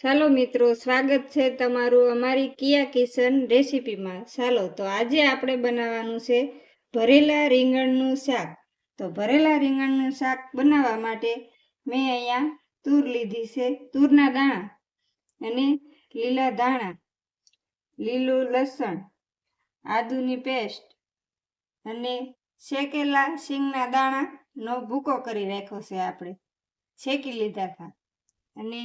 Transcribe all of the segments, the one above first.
ચાલો મિત્રો, સ્વાગત છે તમારું અમારી કિયા કિચન રેસીપીમાં. ચાલો, તો આજે આપણે બનાવવાનું છે ભરેલા રીંગણનું શાક. તો ભરેલા રીંગણનું શાક બનાવવા માટે મેં અહીંયા તૂર લીધી છે, તૂરના દાણા અને લીલા દાણા લીલું લસણ, આદુની પેસ્ટ અને શેકેલા શીંગના દાણાનો ભૂકો કરી રાખ્યો છે આપણે. શેકી લીધા હતા અને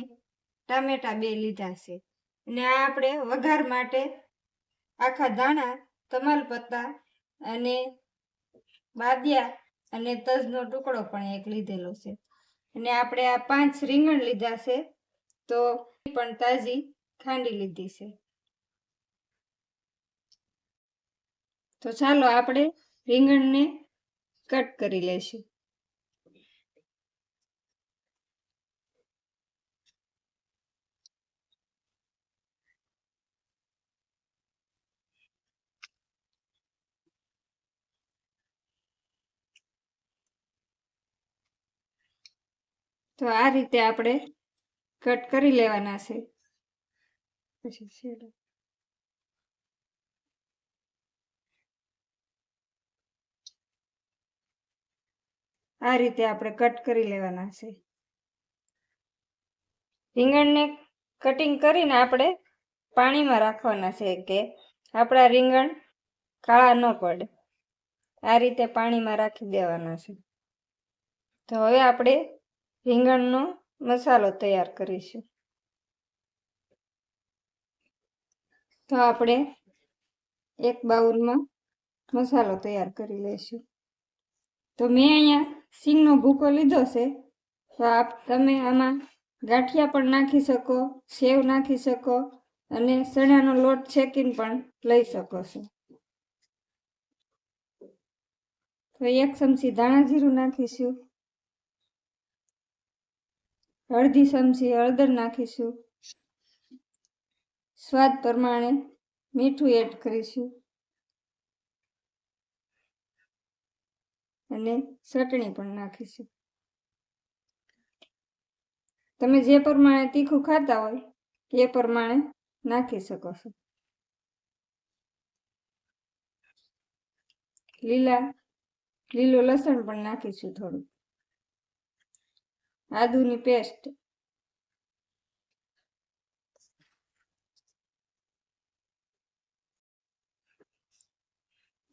ટામેટા બે લીધા છે. અને આ આપણે વઘાર માટે આખા ધાણા તમાલપત્તા અને બાદિયા અને તજનો ટુકડો પણ એક લીધેલો છે. અને આપણે આ પાંચ રીંગણ લીધા છે, તો પણ તાજી ખાંડી લીધી છે. તો ચાલો આપણે રીંગણને કટ કરી લઈશું. તો આ રીતે આપણે કટ કરી લેવાના છે. આ રીતે આપણે કટ કરી લેવાના છે. રીંગણને કટિંગ કરીને આપણે પાણીમાં રાખવાના છે કે આપણા રીંગણ કાળા ન પડે. આ રીતે પાણીમાં રાખી દેવાના છે. તો હવે આપણે રીંગણનો મસાલો તૈયાર કરીશું. તો આપણે એક બાઉલમાં મસાલો તૈયાર કરી લઈશું. તો મેં અહીંયા સિંગનો ભૂકો લીધો છે. તો આપ તમે આમાં ગાંઠિયા પણ નાખી શકો, સેવ નાખી શકો અને ચણાનો લોટ છેકીને પણ લઈ શકો છો. તો એક ચમચી ધાણા જીરું નાખીશું. અડધી ચમચી હળદર નાખીશું. સ્વાદ પ્રમાણે મીઠું એડ કરીશું. અને ચટણી પણ નાખીશું. તમે જે પ્રમાણે તીખું ખાતા હોય, એ પ્રમાણે નાખી શકો છો. લીલા, લીલું લસણ પણ નાખીશું થોડું આદુની પેસ્ટ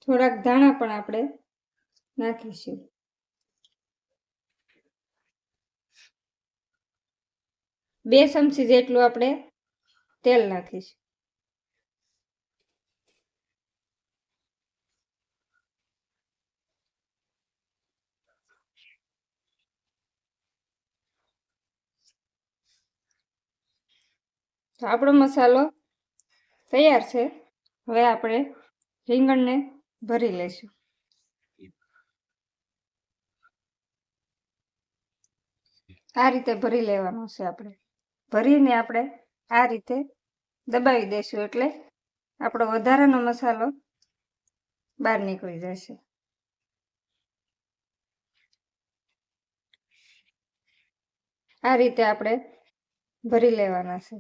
થોડાક ધાણા પણ આપણે નાખીશું. બે ચમચી જેટલું આપણે તેલ નાખીશું. તો આપણો મસાલો તૈયાર છે. હવે આપણે રીંગણને ભરી લઈશું. આ રીતે ભરી લેવાનું છે આપણે. ભરીને આપણે આ રીતે દબાવી દઈશું એટલે આપણો વધારાનો મસાલો બહાર નીકળી જશે. આ રીતે આપણે ભરી લેવાના છે.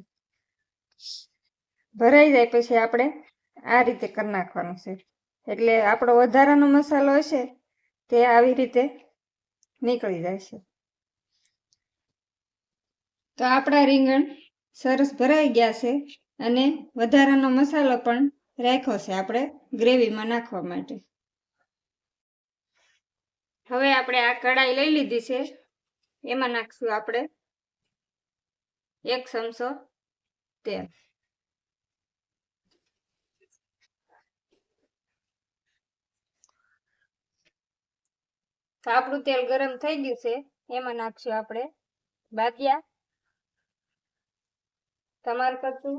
ભરાઈ જાય પછી આપણે આ રીતે કરી નાખવાનું છે. એટલે આપણો વધારાનો મસાલો હશે તે આવી રીતે નીકળી જાય છે. તો આપણા રીંગણ સરસ ભરાઈ ગયા છે અને વધારાનો મસાલો પણ રાખ્યો છે આપણે ગ્રેવીમાં નાખવા માટે. હવે આપણે આ કઢાઈ લઈ લીધી છે. એમાં નાખશું આપણે એક ચમચો તેલ આપણું તેલ ગરમ થઈ ગયું છે, એમાં નાખશું આપણે બાદિયા તમાલપત્તું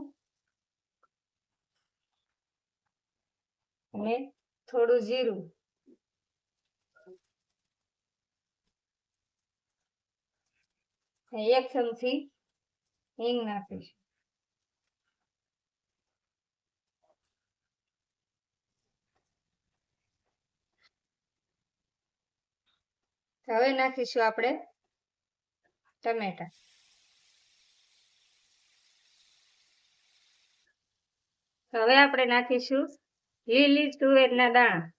અને થોડું જીરું. એક ચમચી હિંગ નાખીશું. હવે નાખીશું આપણે ટમેટા. હવે આપણે નાખીશું લીલી તુવેરના દાણા.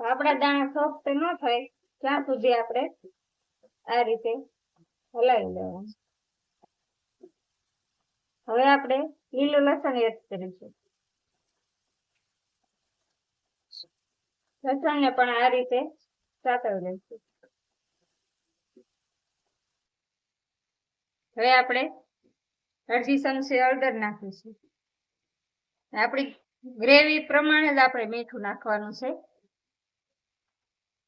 આપણા દાણા સોફ્ટ ન થાય ત્યાં સુધી આપણે આ રીતે હલાવી લેવાનું. હવે આપણે લીલું લસણ એડ કરીશું. લસણને પણ આ રીતે સાતવી લઈશું. હવે આપણે અડધી ચમચી હળદર નાખીશું. આપણી ગ્રેવી પ્રમાણે જ આપણે મીઠું નાખવાનું છે.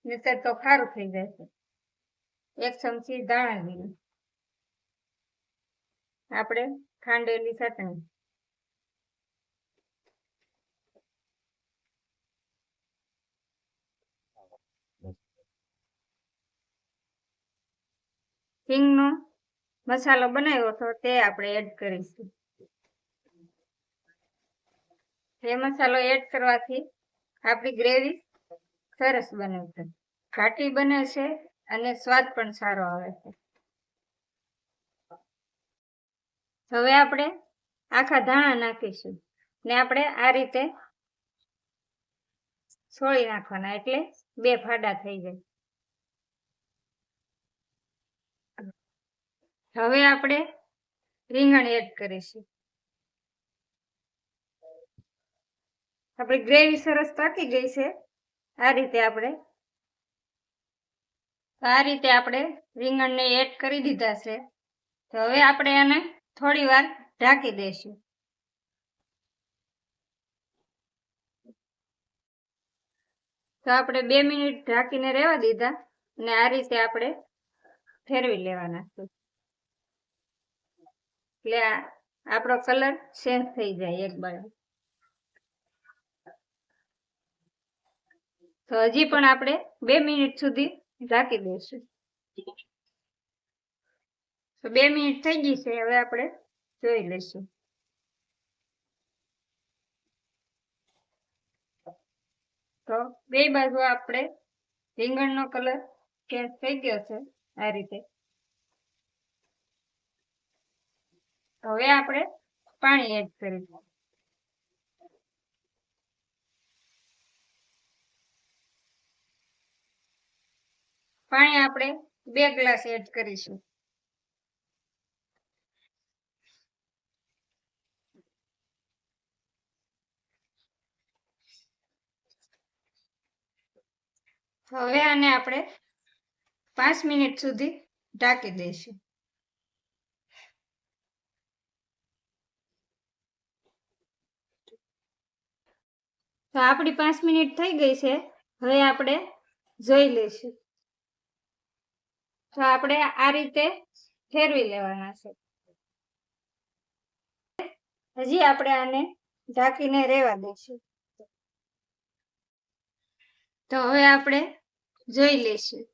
નહીતર તો ખારું થઈ જશે. એક ચમચી ધાણા જીરું. આપણે ખાંડેલી ચટણી હિંગનો મસાલો બનાવ્યો હતો તે આપણે એડ કરીશું. એ મસાલો એડ કરવાથી આપણી ગ્રેવી સરસ બને છે. ઘાટી બને છે અને સ્વાદ પણ સારો આવે છે. હવે આપણે આખા ધાણા નાખીશું ને આપણે આ રીતે છોડી નાખવાના એટલે બે ફાડા થઈ જાય. હવે આપણે રીંગણ એડ કરીશું. આપણી ગ્રેવી સરસ પાકી ગઈ છે. આ રીતે આપણે, આ રીતે આપણે રીંગણને એડ કરી દીધા છે. તો હવે આપણે એને થોડી વાર ઢાંકી દઈશું. તો આપણે બે મિનિટ ઢાંકીને રહેવા દીધા અને આ રીતે આપણે ફેરવી લેવાના છે. એટલે આપણો કલર ચેન્જ થઈ જાય એક બાજુ. તો હજી પણ આપણે બે મિનિટ સુધી રાખી દઈશું. બે મિનિટ થઈ ગઈ છે, હવે આપણે જોઈ લઈશું. તો બે બાજુ આપણે રીંગણનો કલર ચેન્જ થઈ ગયો છે આ રીતે. હવે આપણે પાણી એડ કરીશું. પાણી આપણે બે ગ્લાસ એડ કરીશું. હવે આને આપણે પાંચ મિનિટ સુધી ઢાંકી દઈશું. તો આપણી પાંચ મિનિટ થઈ ગઈ છે. હવે આપણે જોઈ લઈશું. તો આપણે આ રીતે ફેરવી લેવાના છે. હજી આપણે આને ઢાંકીને રહેવા દઈશું. તો હવે આપણે જોઈ લઈશું.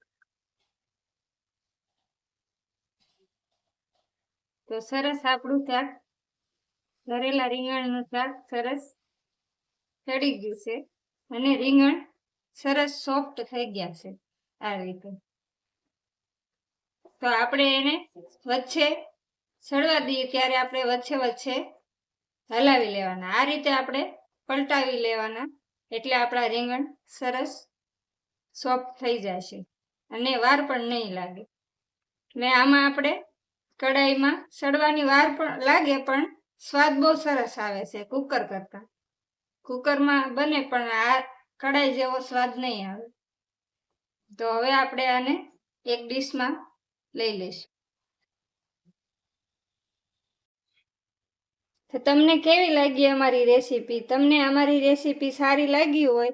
તો સરસ આપણું શાક ભરેલા રીંગણનું શાક સરસ ચડી ગયું છે અને રીંગણ સરસ સોફ્ટ થઈ ગયા છે આ રીતે. તો આપણે એને વચ્ચે સડવા દઈએ ત્યારે આપણે વચ્ચે વચ્ચે હલાવી લેવાના. આ રીતે આપણે પલટાવી લેવાના એટલે આપણા રીંગણ સરસ સોફ્ટ થઈ જશે અને વાર પણ નહીં લાગે. ને આમાં આપણે કડાઈમાં સડવાની વાર પણ લાગે પણ સ્વાદ બહુ સરસ આવે છે કુકર કરતા. કુકરમાં બને, પણ આ કડાઈ જેવો સ્વાદ નહીં આવે. તો હવે આપણે આને એક ડીશમાં લઈ લઈશું. તો તમને કેવી લાગી અમારી રેસીપી? તમને અમારી રેસીપી સારી લાગી હોય,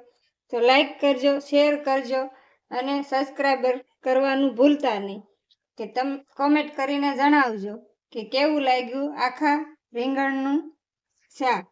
તો લાઈક કરજો, શેર કરજો, અને સબસ્ક્રાઈબર કરવાનું ભૂલતા નહીં. કે તમ, કોમેન્ટ કરીને જણાવજો કે કેવું લાગ્યું આખા રીંગણનું શાક?